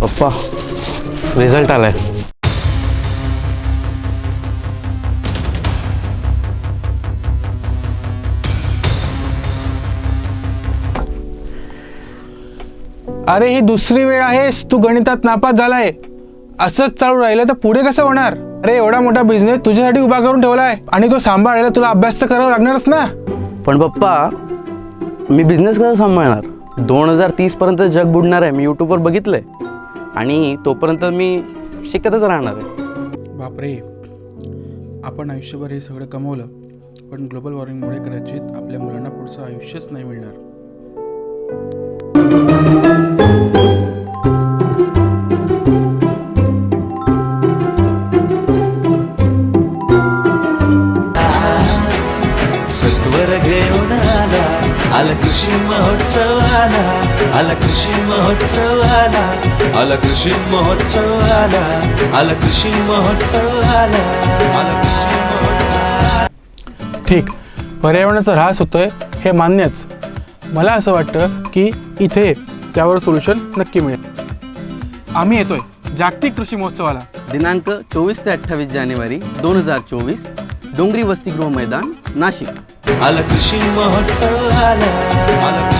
पप्पा रिझल्ट आलाय. अरे ही दुसरी वेळ आहेस. तू गणितात नापास झालाय. असंच चालू राहिलं तर पुढे कसं होणार? अरे एवढा मोठा बिझनेस तुझ्यासाठी उभा करून ठेवलाय. आणि तो सांभाळायला तुला अभ्यास तर करावा लागणारच ना. पण पप्पा मी बिझनेस कसं सांभाळणार? दोन हजार तीसपर्यंत जग बुडणार आहे. मी यूट्यूबवर बघितलंय. आणि तोपर्यंत मी शिकतच राहणार आहे. बापरे. आपण आयुष्यभर हे सगळं कमवलं पण ग्लोबल वॉर्मिंगमुळे कदाचित आपल्या मुलांना पुढचं आयुष्यच नाही मिळणार. सत्वर घेऊन आला कृषी महोत्सव आला आला कृषी महोत्सव आला आला कृषी महोत्सव आला आला कृषी महोत्सव आला आला कृषी महोत्सव ठीक. पर्यावरणाचा ऱ्हास होतोय हे मान्यच. मला असं वाटतं की इथे त्यावर सोल्युशन नक्की मिळेल. आम्ही येतोय जागतिक कृषी महोत्सवाला. दिनांक चोवीस ते अठ्ठावीस जानेवारी दोन हजार चोवीस डोंगरी वसतिगृह मैदान नाशिक. आला कृषी महोत्सव आला. आला